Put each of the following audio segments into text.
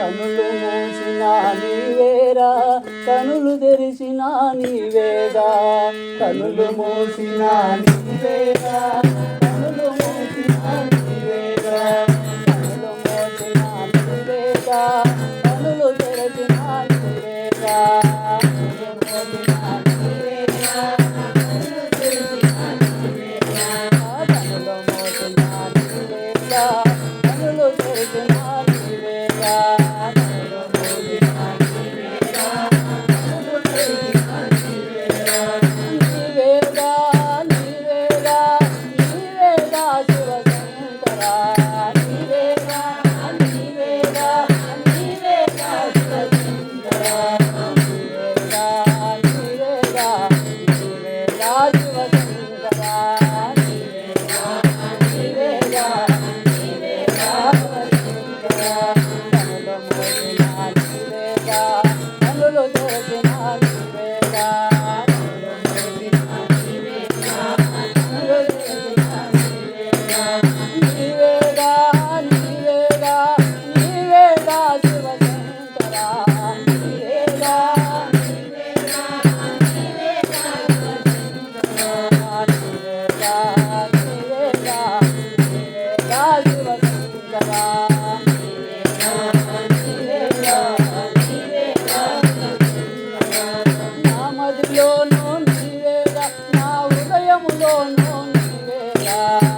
కనులు మూసిన నీవేరా కనులు తెరిచిన నీవేగా కనులు మూసిన నీవేరా కనులు మూసిన నీవేగా కనులు Oh,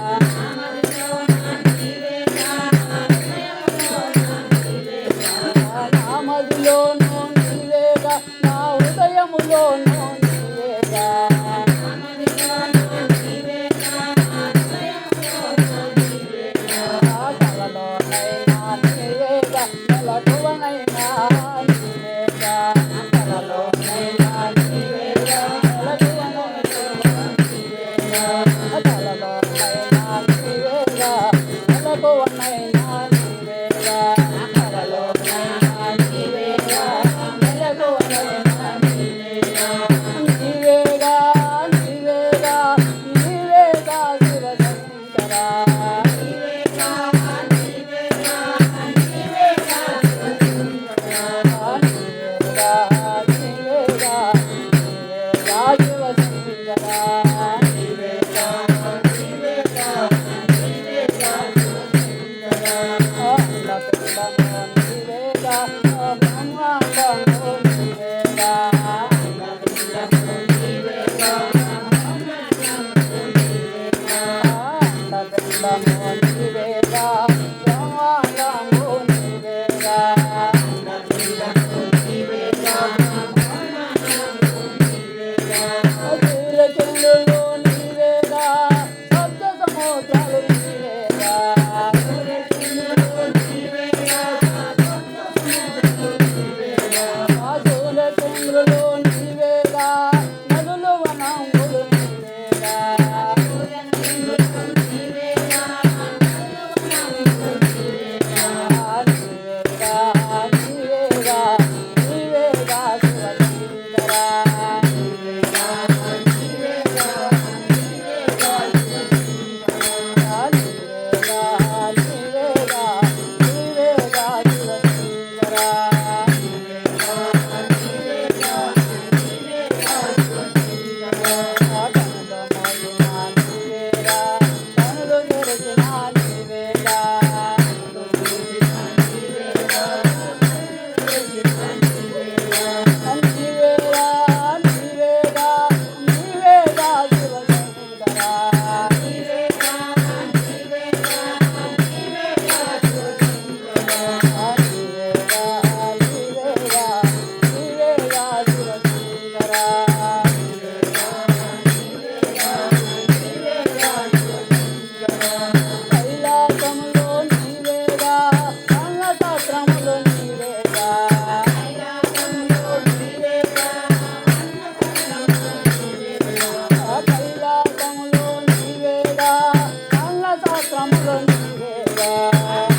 革命了。